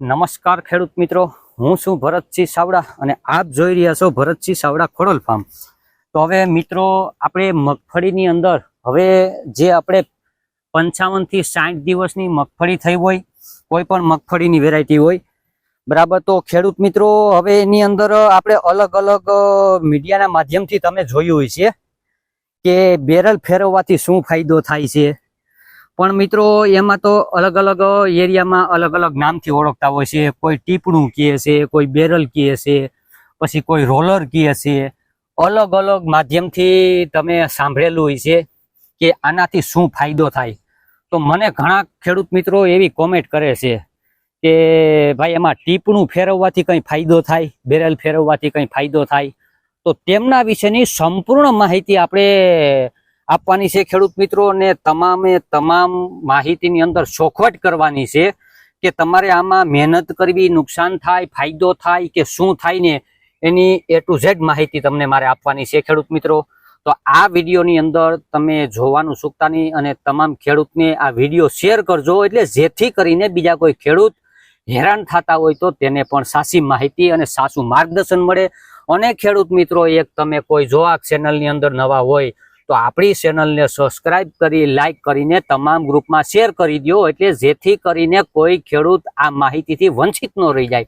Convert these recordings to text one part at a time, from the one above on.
નમસ્કાર ખેડૂત મિત્રો. હું છું ભરતસિંહ સાવડા અને આપ જોઈ રહ્યા છો ભરતસિંહ સાવડા ખોડલ ફાર્મ તો હવે મિત્રો, આપણે મગફળીની અંદર હવે જે આપણે પંચાવનથી સાઠ દિવસની મગફળી થઈ હોય, કોઈ પણ મગફળીની વેરાયટી હોય, બરાબર? તો ખેડૂત મિત્રો, હવે એની અંદર આપણે અલગ અલગ મીડિયાના માધ્યમથી તમે જોયું હોય છે કે બેરલ ફેરવવાથી શું ફાયદો થાય છે? પણ મિત્રો, એમાં તો અલગ અલગ એરિયામાં અલગ અલગ નામથી ઓળખતા હોય છે. કોઈ ટીપણું કહે છે, કોઈ બેરલ કહે છે, પછી કોઈ રોલર કહે છે. અલગ અલગ માધ્યમથી તમે સાંભળેલું હોય છે કે આનાથી શું ફાયદો થાય. તો મને ઘણા ખેડૂત મિત્રો એવી કોમેન્ટ કરે છે કે ભાઈ, એમાં ટીપણું ફેરવવાથી કંઈ ફાયદો થાય? બેરલ ફેરવવાથી કંઈ ફાયદો થાય? તો તેમના વિશેની સંપૂર્ણ માહિતી આપણે આપવાની છે ખેડૂત મિત્રો અને તમામે તમામ માહિતીની અંદર ચોખવટ કરવાની છે કે તમારે આમાં મહેનત કરવી, નુકસાન થાય, ફાયદો થાય કે શું થાય ને એની એ ટુ ઝેડ માહિતી તમને મારે આપવાની છે ખેડૂત મિત્રો. તો આ વિડીયોની અંદર તમે જોવાનું ચૂકતા નહીં અને તમામ ખેડૂતને આ વીડિયો શેર કરજો એટલે જેથી કરીને બીજા કોઈ ખેડૂત હેરાન થતા હોય તો તેને પણ સાચી માહિતી અને સાચું માર્ગદર્શન મળે. અને ખેડૂત મિત્રો, એક તમે કોઈ જો આ ચેનલની અંદર નવા હોય તો આપણી ચેનલને સબસ્ક્રાઇબ કરી લાઈક કરીને તમામ ગ્રુપમાં શેર કરી દો એટલે જેથી કરીને કોઈ ખેડૂત આ માહિતીથી વંચિત ન રહી જાય.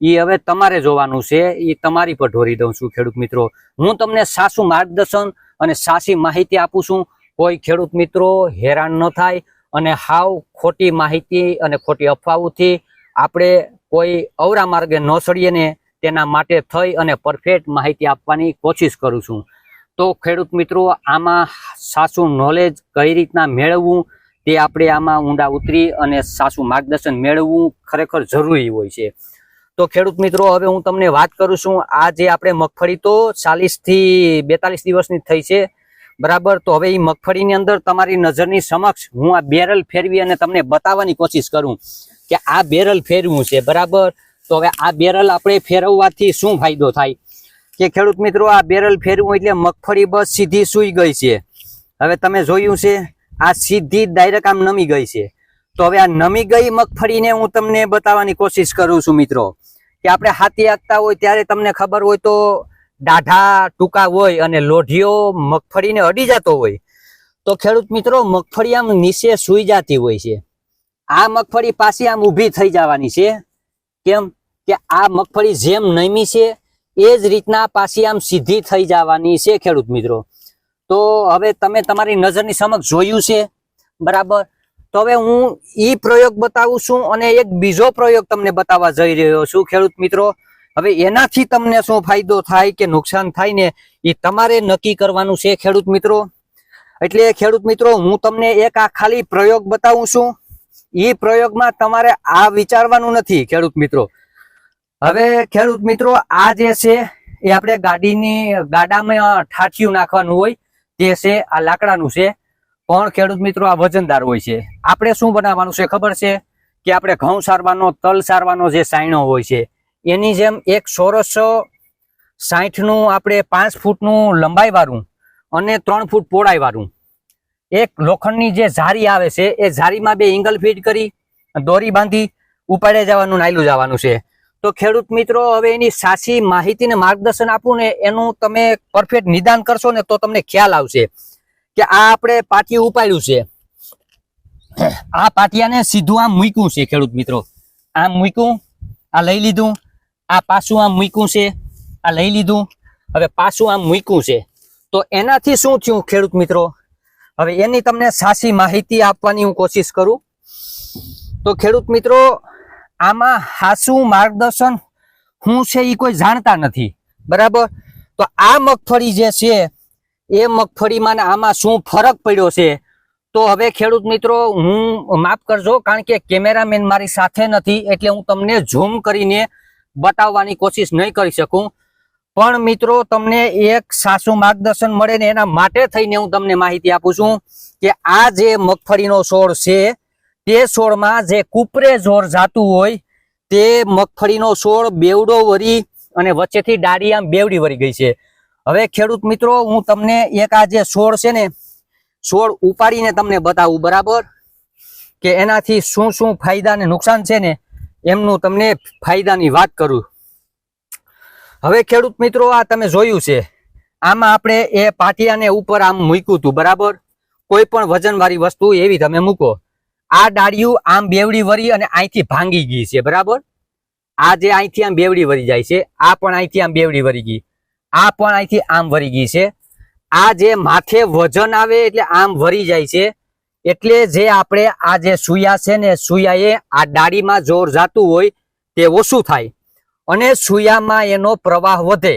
એ હવે તમારે જોવાનું છે એ તમારી પર ઢોરી દઉં છું, ખેડૂત મિત્રો. હું તમને સાચું માર્ગદર્શન અને સાચી માહિતી આપું છું. કોઈ ખેડૂત મિત્રો હેરાન ન થાય અને હાવ ખોટી માહિતી અને ખોટી અફવાઓથી આપણે કોઈ અવરા માર્ગે ન સડીએ ને તેના માટે થઈ અને પરફેક્ટ માહિતી આપવાની કોશિશ કરું છું. તો ખેડૂત મિત્રો, આમાં સાચું નોલેજ કઈ રીતના મેળવવું તે આપણે આમાં ઊંડા ઉતરી અને સાચું માર્ગદર્શન મેળવવું ખરેખર જરૂરી હોય છે. તો ખેડૂત મિત્રો, હવે હું તમને વાત કરું છું, આ જે આપણે મગફળી તો ચાલીસથી બેતાલીસ દિવસની થઈ છે, બરાબર? તો હવે એ મગફળીની અંદર તમારી નજરની સમક્ષ હું આ બેરલ ફેરવી અને તમને બતાવવાની કોશિશ કરું કે આ બેરલ ફેરવું છે, બરાબર? તો હવે આ બેરલ આપણે ફેરવવાથી શું ફાયદો થાય? કે ખેડૂત મિત્રો, આ બેરલ ફેરવું એટલે મગફળી બસ સીધી સુઈ ગઈ છે. હવે તમે જોયું છે, આ સીધી ડાયરેક્ટ આમ નમી ગઈ છે. તો હવે આ નમી ગઈ મગફળીને હું તમને બતાવવાની કોશિશ કરું છું મિત્રો, કે આપણે હાથી આગતા હોય ત્યારે તમને ખબર હોય તો દાઢા ટૂંકા હોય અને લોઢીઓ મગફળીને અડી જતો હોય. તો ખેડૂત મિત્રો, મગફળી આમ નીચે સુઈ જતી હોય છે. આ મગફળી પાછી આમ ઊભી થઈ જવાની છે. કેમ? કે આ મગફળી જેમ નમી છે એ જ રીતના પાછી આમ સીધી થઈ જવાની છે ખેડૂત મિત્રો. તો હવે તમે તમારી નજરની સમક્ષ જોયું છે. બરાબર? તો હવે હું ઈ પ્રયોગ બતાવું છું અને એક બીજો પ્રયોગ તમને બતાવવા જઈ રહ્યો છું ખેડૂત મિત્રો. હવે એનાથી તમને શું ફાયદો થાય કે નુકસાન થાય ને એ તમારે નક્કી કરવાનું છે ખેડૂત મિત્રો. એટલે ખેડૂત મિત્રો, હું તમને એક આ ખાલી પ્રયોગ બતાવું છું. એ પ્રયોગમાં તમારે આ વિચારવાનું નથી ખેડૂત મિત્રો. હવે ખેડૂત મિત્રો, આ જે છે, એ આપણે ગાડીની, ગાડામાં ઠાઠિયું નાખવાનું હોય તે છે, આ લાકડાનું છે. પણ ખેડૂત મિત્રો, આ વજનદાર હોય છે. આપણે શું બનાવવાનું છે ખબર છે? કે આપણે ઘઉં સારવાનો તલ સારવાનો જે સાયણો હોય છે, એની જેમ એક સોળસો સાઠનું આપણે પાંચ ફૂટનું લંબાઈ વાળું અને ત્રણ ફૂટ પોળાઈ વાળું એક લોખંડની જે ઝારી આવે છે, એ ઝારીમાં બે એંગલ ફિટ કરી, દોરી બાંધી, ઉપાડે જવાનું, નાયલું જવાનું છે. તો ખેડૂત મિત્રો, હવે એની સાચી માહિતી ને માર્ગદર્શન આપું ને એનું તમે પરફેક્ટ નિદાન કરશો ને તો તમને ખ્યાલ આવશે કે આ આપણે પાટિયું ઉપાડ્યું છે. આ પાટિયાને સીધું આમ મૂક્યું છે ખેડૂત મિત્રો. આમ મૂક્યું, આ લઈ લીધું, આ પાછું આમ મૂક્યું છે, આ લઈ લીધું, હવે પાછું આમ મૂક્યું છે. તો એનાથી શું થયું ખેડૂત મિત્રો? હવે એની તમને સાચી માહિતી આપવાની હું કોશિશ કરું. તો ખેડૂત મિત્રો આમાં હાસું માર્ગદર્શન હું છે એ કોઈ જાણતા નથી. બરાબર? તો આ મગફળી જે છે, એ મગફળીમાં આમાં શું ફરક પડ્યો છે? તો હવે ખેડૂત મિત્રો, હું માફ કરજો, કારણ કે કેમેરામેન મારી સાથે નથી, એટલે હું તમને ઝૂમ કરીને બતાવવાની કોશિશ નહીં કરી શકું. પણ મિત્રો, તમને એક સાસુ માર્ગદર્શન મળે ને એના માટે થઈને હું તમને માહિતી આપું છું કે આ જે મગફળીનો છોડ છે તે છોડમાં જે કુપરે જોર જાતું હોય, તે મગફળીનો છોડ બેવડો વરી અને વચ્ચેથી ડાળી આમ બેવડી વરી ગઈ છે. હવે ખેડૂત મિત્રો, હું તમને એક આ જે છોડ છે ને, છોડ ઉપાડીને તમને બતાવું, બરાબર? કે એનાથી શું શું ફાયદા ને નુકસાન છે ને, એમનું તમને ફાયદાની વાત કરું. હવે ખેડૂત મિત્રો, આ તમે જોયું છે. આમાં આપણે એ પાટિયાને ઉપર આમ મૂક્યું હતું, બરાબર? કોઈ પણ વજનવાળી વસ્તુ એવી તમે મૂકો. આ ડાળિયું આમ બેવડી વરી અને અહીંથી ભાંગી ગઈ છે, બરાબર? આ જે અહીંથી આમ બેવડી વરી જાય છે, આ પણ અહીંથી આમ બેવડી વરી ગઈ. આ પણ અહીંથી આમ વરી ગઈ છે. આ જે માથે વજન આવે એટલે આમ વરી જાય છે. એટલે જે આપણે આ જે સુયા છે ને, સુયાએ આ ડાળીમાં જોર જાતું હોય તે ઓછું થાય? અને સુયામાં એનો પ્રવાહ વધે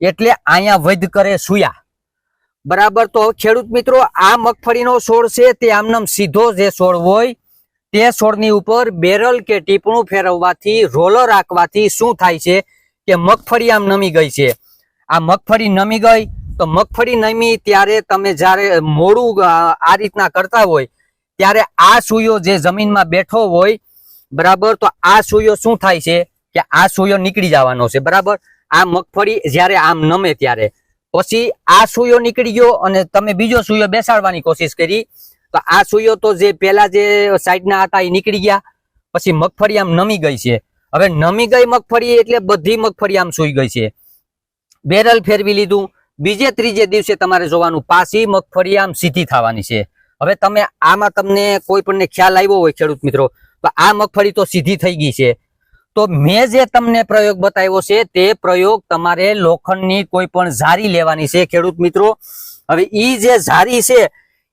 એટલે અહીંયા વધ કરે સુયા. બરાબર તો ખેડૂત મિત્રો, આ મગફળીનો છોડ છે, તે આમનામ સીધો જે છોડ હોય, તે છોડની ઉપર બેરલ કે ટીપણું ફેરવવાથી, રોલર રાખવાથી શું થાય છે કે મગફળી આમ નમી ગઈ છે. આ મગફળી નમી ગઈ, તો મગફળી નમી ત્યારે તમે જ્યારે મોડું આ રીતના કરતા હોય, ત્યારે આ સુયો જે જમીનમાં બેઠો હોય, બરાબર, તો આ સુયો શું થાય છે કે આ સુયો નીકળી જવાનો છે, બરાબર? આ મગફળી જ્યારે આમ નમે ત્યારે પછી આ સુયો નીકળી ગયો અને તમે બીજો સુયો બેસાડવાની કોશિશ કરી. તો આ સુયો તો જે પેલા જે સાઈડના હતા એ નીકળી ગયા. પછી મગફળી આમ નમી ગઈ છે. હવે નમી ગઈ મગફળી એટલે બધી મગફળી આમ સુઈ ગઈ છે. બેરલ ફેરવી લીધું. બીજે ત્રીજે દિવસે તમારે જોવાનું, પાછી મગફળી આમ સીધી થવાની છે. હવે તમે આમાં તમને કોઈ પણ ખ્યાલ આવ્યો હોય ખેડૂત મિત્રો, તો આ મગફળી તો સીધી થઈ ગઈ છે. તો મેં જે તમને પ્રયોગ બતાવ્યો છે, તે પ્રયોગ તમારે લોખંડની કોઈ પણ ઝારી લેવાની છે, ખેડૂત મિત્રો. હવે ઈ જે ઝારી છે,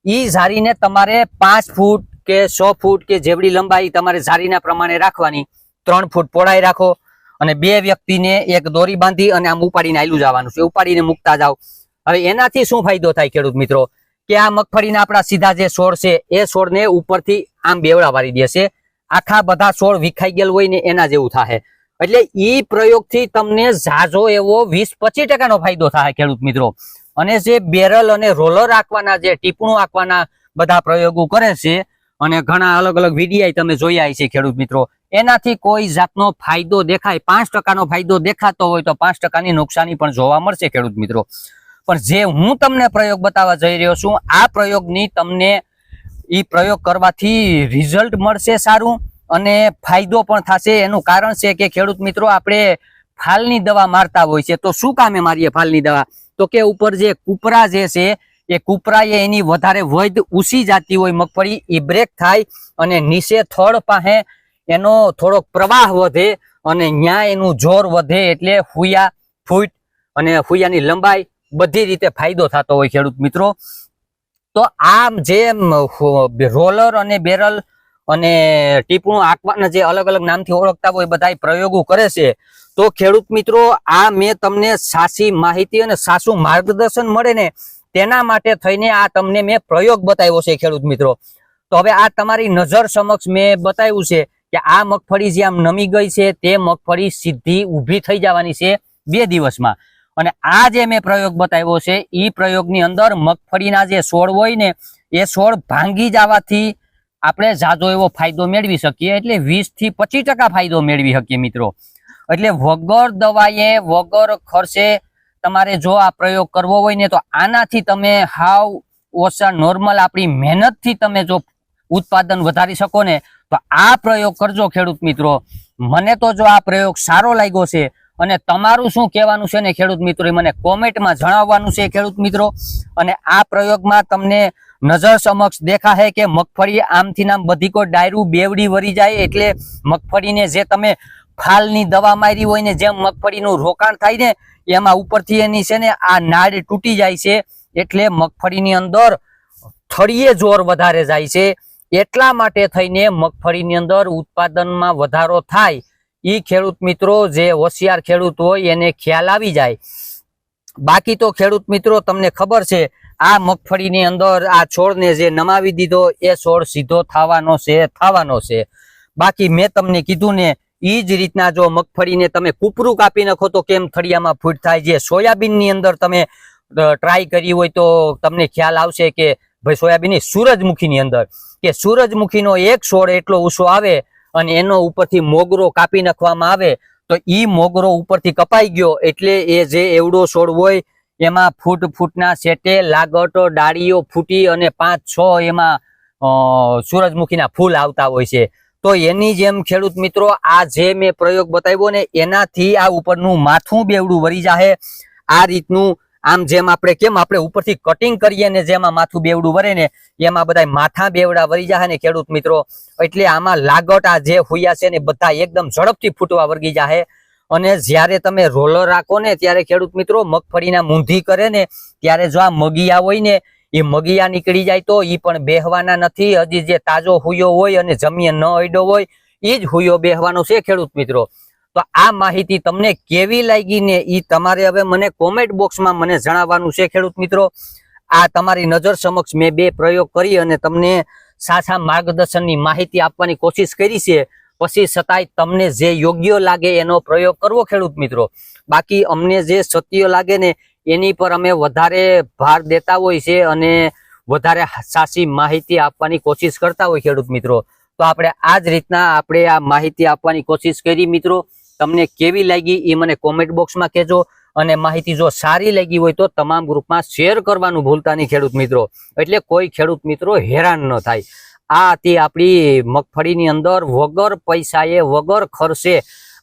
ઈ ઝારીને તમારે પાંચ ફૂટ કે સો ફૂટ કે જેવડી લંબાઈ તમારે ઝારીના પ્રમાણે રાખવાની. ત્રણ ફૂટ પહોળાઈ રાખો અને બે વ્યક્તિને એક દોરી બાંધી અને આમ ઉપાડીને આયલું જવાનું છે. ઉપાડીને મૂકતા જાઓ. હવે એનાથી શું ફાયદો થાય ખેડૂત મિત્રો? કે આ મગફળીના આપણા સીધા જે છોડ છે, એ છોડને ઉપરથી આમ બેવડા વાળી દેશે આખા બધા છોડ વિખાઈ ગયેલ હોય ને એના જેવું થાય એટલે ઈ પ્રયોગથી તમને ઝાઝો એવો વીસ પચીસ ટકાનો ફાયદો થાય ખેડૂત મિત્રો. અને જે બેરલ અને રોલર આંકવાના જે ટીપણું આંકવાના બધા પ્રયોગો કરે છે, અને ઘણા અલગ અલગ વિડીયા તમે જોયા છે ખેડૂત મિત્રો. એનાથી કોઈ જાતનો ફાયદો દેખાય, પાંચ ટકાનો ફાયદો દેખાતો હોય તો પાંચ ટકાની નુકસાની પણ જોવા મળશે ખેડૂત મિત્રો. પણ જે હું તમને પ્રયોગ બતાવવા જઈ રહ્યો છું, આ પ્રયોગની તમને ઈ પ્રયોગ કરવાથી રિઝલ્ટ મળશે સારું અને ફાયદો પણ થશે. એનું કારણ છે કે ખેડૂત મિત્રો, આપણે ફાલની દવા મારતા હોય છે. તો શું કામે મારીએ ફાલની દવા? તો કે ઉપર જે કૂપરા જે છે, એ કૂપરા એની વધારે વૈધ ઉસી જાતી હોય, મગફળી, એ બ્રેક થાય અને નીચે થડ પાસે એનો થોડોક પ્રવાહ વધે અને ન્યા એનું જોર વધે એટલે હુયા, ફૂટ અને હુયાની લંબાઈ બધી રીતે ફાયદો થતો હોય ખેડૂત મિત્રો. તો આમ જે રોલર અને બેરલ અને ટીપણું આંકવાના જે અલગ અલગ નામથી ઓળખતા હોય બધા પ્રયોગો કરે છે. તો ખેડૂત મિત્રો, આ મેં તમને સાચી માહિતી અને સાચું માર્ગદર્શન મળે ને તેના માટે થઈને આ તમને મેં પ્રયોગ બતાવ્યો છે ખેડૂત મિત્રો. તો હવે આ તમારી નજર સમક્ષ મેં બતાવ્યું છે કે આ મગફળી જે આમ નમી ગઈ છે, તે મગફળી સીધી ઊભી થઈ જવાની છે બે દિવસમાં. અને આ જે મેં પ્રયોગ બતાવ્યો છે એ પ્રયોગની અંદર મગફળીના જે છોડ હોય ને, એ છોડ ભાંગી જવાથી આપણે જાજો એવો ફાયદો મેળવી શકીએ. એટલે વીસથી પચીસ ટકા ફાયદો મેળવી શકીએ મિત્રો. એટલે વગર દવાએ વગર ખર્ચે તમારે જો આ પ્રયોગ કરવો હોય ને, તો આનાથી તમે હાવ ઓછા નોર્મલ આપણી મહેનતથી તમે જો ઉત્પાદન વધારી શકો ને, તો આ પ્રયોગ કરજો ખેડૂત મિત્રો. મને તો જો આ પ્રયોગ સારો લાગ્યો છે અને તમારું શું કહેવાનું છે ને ખેડૂત મિત્રો, એ મને કોમેન્ટમાં જણાવવાનું છે ખેડૂત મિત્રો. અને આ પ્રયોગમાં તમને નજર સમક્ષ દેખાશે કે મગફળી આમથી નામ બધી કોઈ ડાયરું બેવડી વરી જાય એટલે મગફળીને જે તમે ફાલની દવા મારી હોય ને જેમ મગફળીનું રોકાણ થાય ને, એમાં ઉપરથી એની છે ને આ નાડ તૂટી જાય છે. એટલે મગફળીની અંદર થળીએ જોર વધારે જાય છે. એટલા માટે થઈને મગફળીની અંદર ઉત્પાદનમાં વધારો થાય ઈ ખેડૂત મિત્રો જે હોશિયાર ખેડૂત હોય એને ખ્યાલ આવી જાય. બાકી તો ખેડૂત મિત્રો તમને ખબર છે, આ મગફળીની અંદર આ છોડને જે નમાવી દીધો, એ છોડ સીધો થવાનો છે થવાનો છે. બાકી મેં તમને કીધું ને, ઈ જ રીતના જો મગફળીને તમે કૂપરું કાપી નાખો તો કેમ થળિયામાં ફૂટ થાય? જે સોયાબીનની અંદર તમે ટ્રાય કરી હોય તો તમને ખ્યાલ આવશે કે, ભાઈ સોયાબીનની સૂરજમુખીની અંદર. કે સૂરજમુખીનો એક છોડ એટલો ઊંચો આવે અને એનો ઉપરથી મોગરો કાપી નાખવામાં આવે, તો ઈ મોગરો ઉપરથી કપાઈ ગયો એટલે એ જે એવડો છોડ હોય, એમાં ફૂટ ફૂટના સેટે લાગટો, ડાળીઓ ફૂટી અને પાંચ, છ એમાં સૂરજમુખીના ફૂલ આવતા હોય છે. તો એની જેમ ખેડૂત મિત્રો, આ જે મેં પ્રયોગ બતાવ્યો ને, એનાથી આ ઉપરનું માથું બેવડું વળી જાહે. આ રીતનું આમ જેમ આપણે કેમ આપણે ઉપરથી કટિંગ કરીએ ને જેમાં માથું બેવડું વરે ને, એમાં બધા માથા બેવડા વળી જાય ને ખેડૂત મિત્રો. એટલે આમાં લાગટ આ જે હુયા છે ને બધા એકદમ ઝડપથી ફૂટવા વર્ગી જાહે. અને જ્યારે તમે રોલર રાખો ને, ત્યારે ખેડૂત મિત્રો મગફળીના મૂંધી કરે ને, ત્યારે જો આ મગિયા હોય ને, એ મગિયા નીકળી જાય તો એ પણ બેહવાના નથી. હજી જે તાજો હુયો હોય અને જમીન ન અડ્યો હોય એ જ હુયો બેહવાનો છે ખેડૂત મિત્રો. તો આ માહિતી તમને કેવી લાગી ને એ તમારે હવે મને કોમેન્ટ બોક્સમાં મને જણાવવાનું છે, ખેડૂત મિત્રો. આ તમારી નજર સમક્ષ મેં બે પ્રયોગ કરી અને તમને સાચા માર્ગદર્શનની માહિતી આપવાની કોશિશ કરી છે. પછી છતાંય તમને જે યોગ્ય લાગે એનો પ્રયોગ કરવો, ખેડૂત મિત્રો. બાકી અમને જે સત્ય લાગે ને એની પર અમે વધારે ભાર દેતા હોય છે અને વધારે સાચી માહિતી આપવાની કોશિશ કરતા હોય, ખેડૂત મિત્રો. તો આપણે આ જ રીતના આપણે આ માહિતી આપવાની કોશિશ કરી, મિત્રો. તમને કેવી લાગી એ મને કોમેન્ટ બોક્સમાં કહેજો. અને માહિતી જો સારી લાગી હોય તો તમામ ગ્રુપમાં શેર કરવાનું ભૂલતા નહીં ખેડૂત મિત્રો. એટલે કોઈ ખેડૂત મિત્રો હેરાન ન થાય. આ હતી આપણી મગફળીની અંદર વગર પૈસાએ, વગર ખર્ચે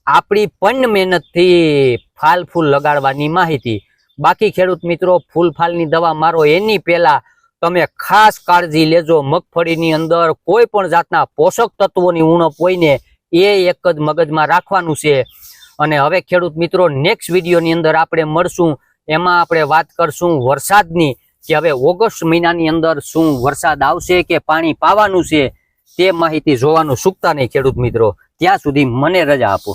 આપણી પણ મહેનતથી ફાલ ફૂલ લગાડવાની માહિતી. બાકી ખેડૂત મિત્રો, ફૂલ ફાલની દવા મારો એની પહેલાં તમે ખાસ કાળજી લેજો. મગફળીની અંદર કોઈ પણ જાતના પોષક તત્વોની ઉણપ હોય ને એ એક જ મગજમાં રાખવાનું છે. અને હવે ખેડૂત મિત્રો નેક્સ્ટ વિડીયોની અંદર આપણે મળશું. એમાં આપણે વાત કરશું વરસાદની, કે હવે ઓગસ્ટ મહિનાની અંદર શું વરસાદ આવશે, કે પાણી પાવાનું છે, તે માહિતી જોવાનું ચૂકતા નહીં ખેડૂત મિત્રો. ત્યાં સુધી મને રજા આપો.